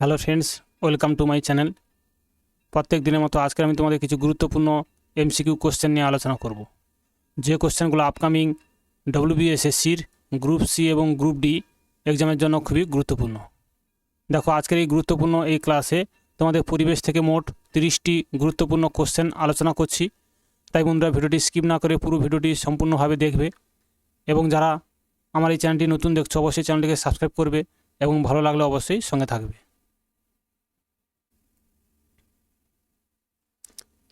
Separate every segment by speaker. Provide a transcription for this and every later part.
Speaker 1: Hello friends welcome to my channel প্রত্যেক দিনের মতো আজকে আমি তোমাদের কিছু গুরুত্বপূর্ণ এমসিকিউ কোশ্চেন নিয়ে আলোচনা করব। যে কোশ্চেনগুলো আপকামিং ডব্লিউবিএসএসসির গ্রুপ সি এবং গ্রুপ ডি এক্সামের জন্য খুবই গুরুত্বপূর্ণ। দেখো, আজকের এই গুরুত্বপূর্ণ এই ক্লাসে তোমাদের পরিবেশ থেকে মোট তিরিশটি গুরুত্বপূর্ণ কোশ্চেন আলোচনা করছি। তাই বন্ধুরা, ভিডিওটি স্কিপ না করে পুরো ভিডিওটি সম্পূর্ণভাবে দেখবে এবং যারা আমার এই চ্যানেলটি নতুন দেখছ, অবশ্যই চ্যানেলটিকে সাবস্ক্রাইব করবে এবং ভালো লাগলে অবশ্যই সঙ্গে থাকবে।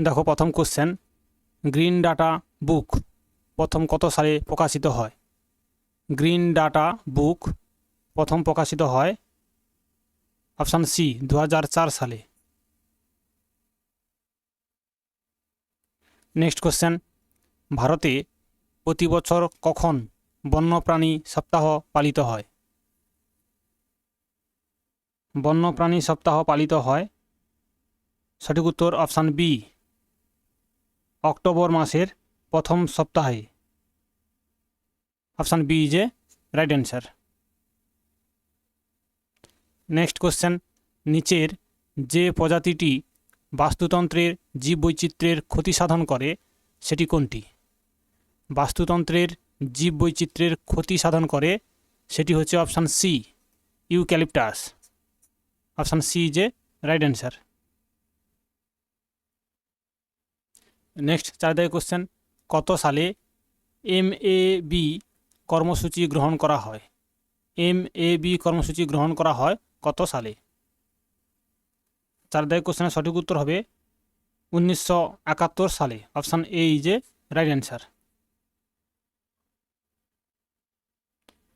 Speaker 1: দেখো প্রথম কোশ্চেন গ্রিন ডাটা বুক প্রথম কত সালে প্রকাশিত হয়? গ্রিন ডাটা বুক প্রথম প্রকাশিত হয় অপশান সি দু হাজার চার সালে। নেক্সট কোশ্চেন ভারতে প্রতি বছর কখন বন্যপ্রাণী সপ্তাহ পালিত হয়? বন্যপ্রাণী সপ্তাহ পালিত হয়? সঠিক উত্তর অপশান বি অক্টোবর মাসের প্রথম সপ্তাহে। Option B is a right answer next question নিচের যে প্রজাতিটি বাস্তুতন্ত্রের জীববৈচিত্র্যের ক্ষতি সাধন করে, সেটি কোনটি? বাস্তুতন্ত্রের জীববৈচিত্র্যের ক্ষতি সাধন করে, সেটি হচ্ছে option C, eucalyptus. Option C is a right answer next চার দাগে কোশ্চেন কত সালে এম এ বি কর্মসূচি গ্রহণ করা হয়? এম এ বি কর্মসূচি গ্রহণ করা হয় কত সালে? চার কোশ্চেনের সঠিক উত্তর হবে উনিশশো একাত্তর সালে। Option A is a right answer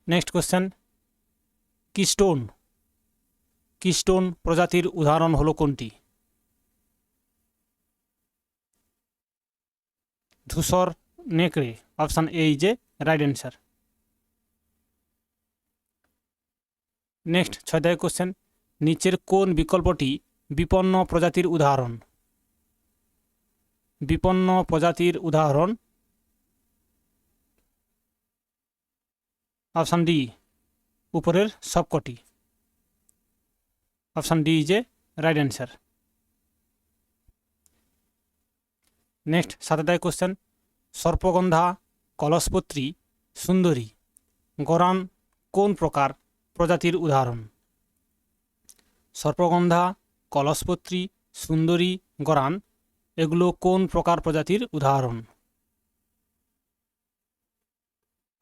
Speaker 1: next question keystone keystone প্রজাতির উদাহরণ হলো কোনটি? ধূসর নেকড়ে option A is a right answer next ছয় দায় কোশ্চেন নিচের কোন বিকল্পটি বিপন্ন প্রজাতির উদাহরণ? বিপন্ন প্রজাতির উদাহরণ? অপশান ডি উপরের সবকটি। Option D is a right answer next সাতাদায় question সর্পগন্ধা, কলসপত্রী, সুন্দরী। গরান, কোন প্রকার? প্রজাতির উদাহরণ। সর্পগন্ধা, কলসপত্রী, সুন্দরী, গরান, এগুলো কোন প্রকার প্রজাতির উদাহরণ?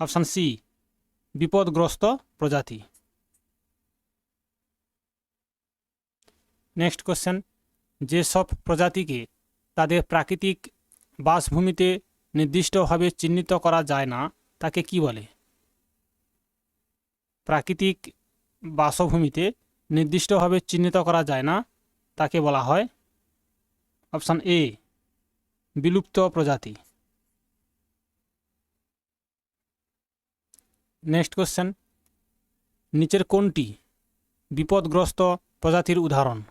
Speaker 1: অপশান সি, বিপদগ্রস্ত প্রজাতি। নেক্সট কোশ্চেন যেসব প্রজাতিকে তাদের প্রাকৃতিক বাসভূমিতে নির্দিষ্টভাবে চিহ্নিত করা যায় না, তাকে কি বলে? প্রাকৃতিক বাসভূমিতে নির্দিষ্টভাবে চিহ্নিত করা যায় না, তাকে বলা হয় অপশান এ, বিলুপ্ত প্রজাতি। নেক্সট কোশ্চেন, নিচের কোনটি বিপদগ্রস্ত প্রজাতির উদাহরণ?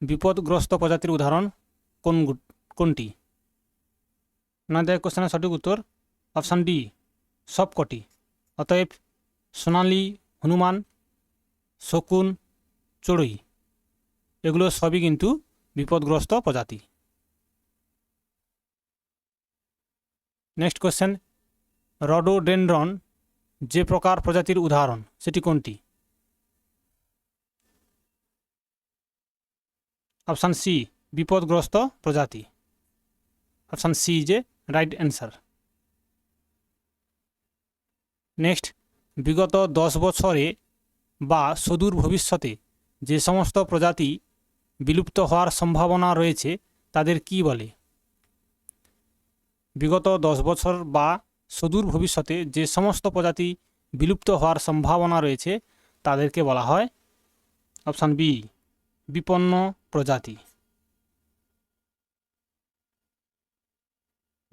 Speaker 1: বিপদগ্রস্ত প্রজাতির উদাহরণ কোন কোনটি? না দেয় কোশ্চেনের সঠিক উত্তর অপশান ডি, সবকটি। অতএব সোনালি, হনুমান, শকুন, চড়ুই, এগুলো সবই কিন্তু বিপদগ্রস্ত প্রজাতি। নেক্সট কোশ্চেন, রডোডেন্ড্রন যে প্রকার প্রজাতির উদাহরণ, সেটি কোনটি? অপশান সি, বিপদগ্রস্ত প্রজাতি। Option C is a right answer. Next, বিগত দশ বছরে বা সুদূর ভবিষ্যতে যে সমস্ত প্রজাতি বিলুপ্ত হওয়ার সম্ভাবনা রয়েছে, তাদের কি বলে? বিগত দশ বছর বা সুদূর ভবিষ্যতে যে সমস্ত প্রজাতি বিলুপ্ত হওয়ার সম্ভাবনা রয়েছে, তাদেরকে বলা হয় অপশান বি, বিপন্ন প্রজাতি।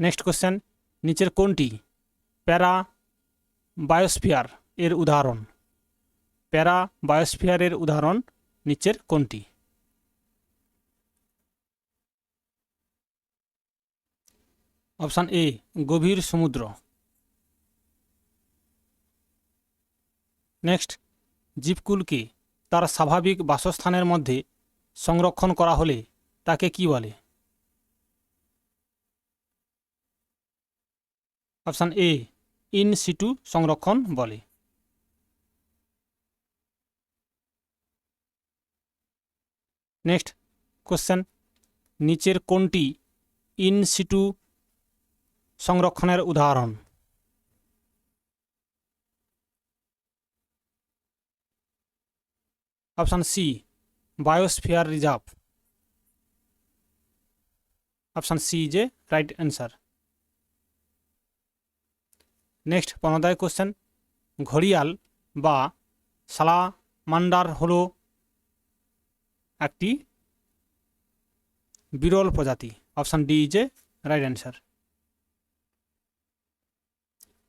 Speaker 1: নেক্সট কোশ্চেন নিচের কোনটি? প্যারা বায়োস্ফিয়ার এর উদাহরণ। প্যারা বায়োস্ফিয়ারের উদাহরণ নিচের কোনটি? অপশান এ গভীর সমুদ্র। নেক্সট জীবকুলকে তার স্বাভাবিক বাসস্থানের মধ্যে সংরক্ষণ করা হলে তাকে কি বলে? অপশান এ, ইন সিটু সংরক্ষণ বলে। নেক্সট, কোশ্চেন, নিচের কোনটি ইন সিটু সংরক্ষণের উদাহরণ? Option C, biosphere reserve. Option C যে, রাইট অ্যান্সার। নেক্সট পনেরোদায় কোশ্চেন ঘড়িয়াল বা সালামান্ডার হলো একটি বিরল প্রজাতি। Option D is a right answer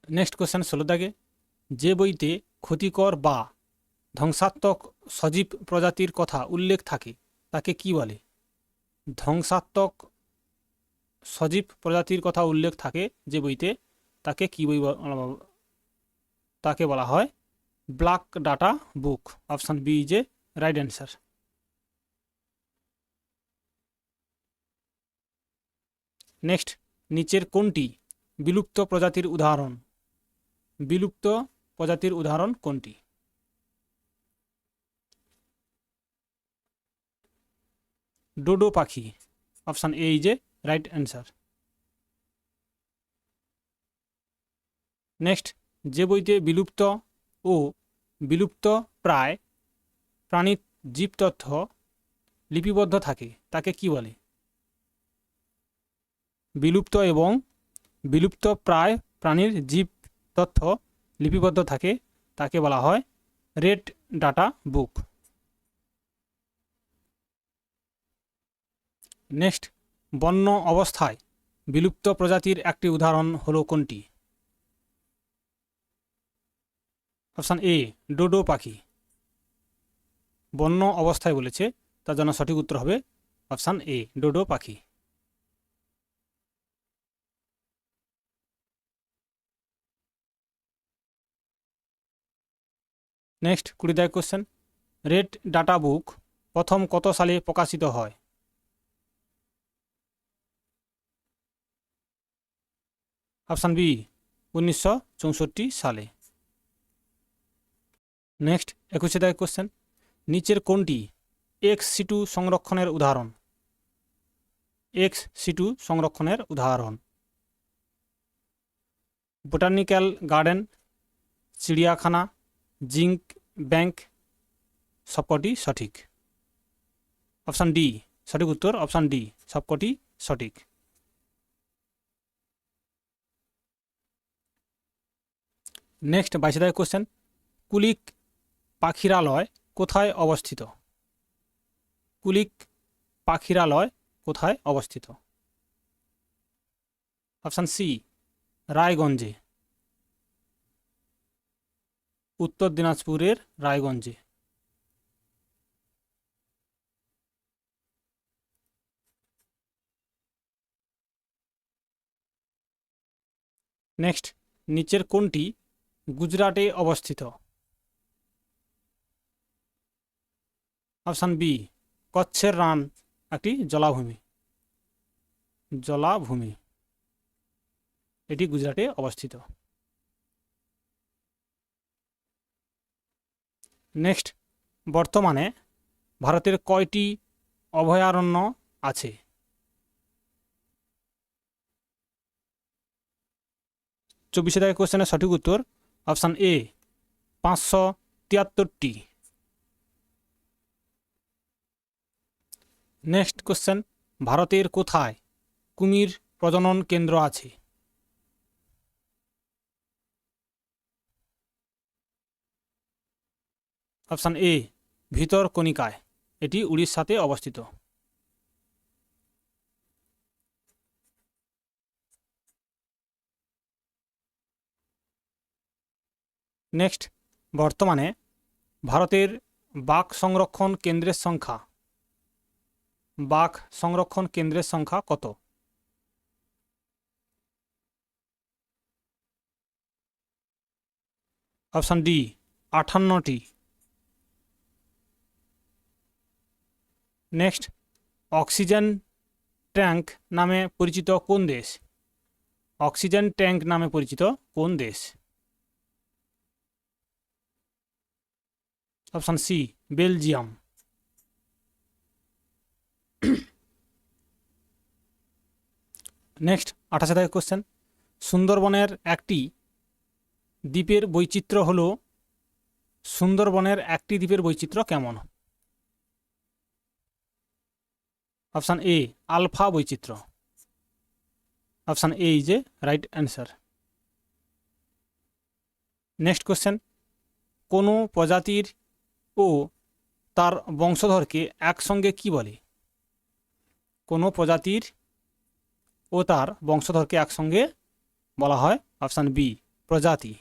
Speaker 1: next question ষোলো দাগে যে বইতে ক্ষতিকর বা ধ্বংসাত্মক সজীব প্রজাতির কথা উল্লেখ থাকে, তাকে কি বলে? ধ্বংসাত্মক সজীব প্রজাতির কথা উল্লেখ থাকে যে বইতে তাকে কি বই তাকে বলা হয় black data book, option B is a right answer. Next, নিচের কোনটি বিলুপ্ত প্রজাতির উদাহরণ? বিলুপ্ত প্রজাতির উদাহরণ কোনটি? ডোডো পাখি, option A is a right answer. Next, যে বইতে বিলুপ্ত ও বিলুপ্ত প্রায় প্রাণীর জীব তথ্য লিপিবদ্ধ থাকে, তাকে কি বলে? বিলুপ্ত এবং বিলুপ্ত প্রায় প্রাণীর জীব তথ্য লিপিবদ্ধ থাকে, তাকে বলা হয় রেড ডাটা বুক। নেক্সট, বন্য অবস্থায় বিলুপ্ত প্রজাতির একটি উদাহরণ হলো কোনটি? অপশান এ, ডোডো পাখি। বন্য অবস্থায় বলেছে, তার জন্য সঠিক উত্তর হবে অপশান এ, ডোডো পাখি। নেক্সট কুড়ি দায় কোশ্চেন। রেড ডাটা বুক প্রথম কত সালে প্রকাশিত হয়? অপশান বি, উনিশশো চৌষট্টি সালে। নেক্সট একুশে দায় কোশ্চেন নিচের কোনটি এক্স সিটু সংরক্ষণের উদাহরণ? এক্স সিটু সংরক্ষণের উদাহরণ। বোটানিক্যাল গার্ডেন, চিড়িয়াখানা, জিঙ্ক ব্যাংক, সবকটি সঠিক। অপশান ডি, সঠিক উত্তর। অপশান ডি, সবকটি সঠিক। নেক্সট বাইশে কোশ্চেন কুলিক পাখিরালয় কোথায় অবস্থিত? কুলিক পাখিরালয় কোথায় অবস্থিত? অপশান সি, রায়গঞ্জে। উত্তর দিনাজপুরের রায়গঞ্জে। নেক্সট, নিচের কোনটি গুজরাটে অবস্থিত? অপশান বি, কচ্ছের রান, একটি জলাভূমি। জলাভূমি। এটি গুজরাটে অবস্থিত। নেক্সট, বর্তমানে ভারতের কয়টি অভয়ারণ্য আছে? চব্বিশে দাগের কোশ্চেনের সঠিক উত্তর, অপশান এ, পাঁচশো তিয়াত্তরটি। নেক্সট কোশ্চেন, ভারতের কোথায় কুমির প্রজনন কেন্দ্র আছে? অপশান এ, ভিতর কণিকায়, এটি উড়িষ্যাতে অবস্থিত। নেক্সট, বর্তমানে ভারতের বাঘ সংরক্ষণ কেন্দ্রের সংখ্যা। বাঘ সংরক্ষণ কেন্দ্রের সংখ্যা কত? অপশান ডি আটান্নটি নেক্সট অক্সিজেন ট্যাঙ্ক নামে পরিচিত কোন দেশ? অক্সিজেন ট্যাঙ্ক নামে পরিচিত কোন দেশ? অপশান সি বেলজিয়াম নেক্সট আঠাশে থেকে কোশ্চেন সুন্দরবনের একটি দ্বীপের বৈচিত্র্য হল, সুন্দরবনের একটি দ্বীপের বৈচিত্র্য কেমন? অপশান এ আলফা বৈচিত্র্য। Option A is a right answer next question কোনো প্রজাতির ও তার বংশধরকে একসঙ্গে কি বলে? কোনো প্রজাতির ও তার বংশধরকে একসঙ্গে বলা হয় অপশান বি, প্রজাতি।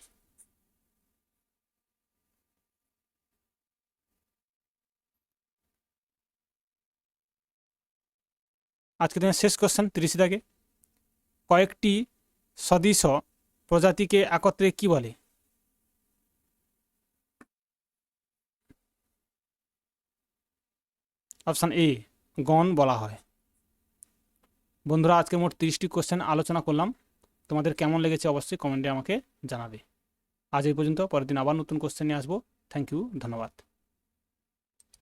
Speaker 1: আজকে দিনের শেষ কোশ্চেন তিরিশ দাগে। কয়েকটি সদৃশ প্রজাতিকে একত্রে কি বলে? অপশান এ, গণ বলা হয়। বন্ধুরা, আজকে মোট তিরিশটি কোশ্চেন আলোচনা করলাম। তোমাদের কেমন লেগেছে অবশ্যই কমেন্টে আমাকে জানাবে। আজ এই পর্যন্ত, পরের দিন আবার নতুন কোশ্চেন নিয়ে আসব। থ্যাংক ইউ ধন্যবাদ।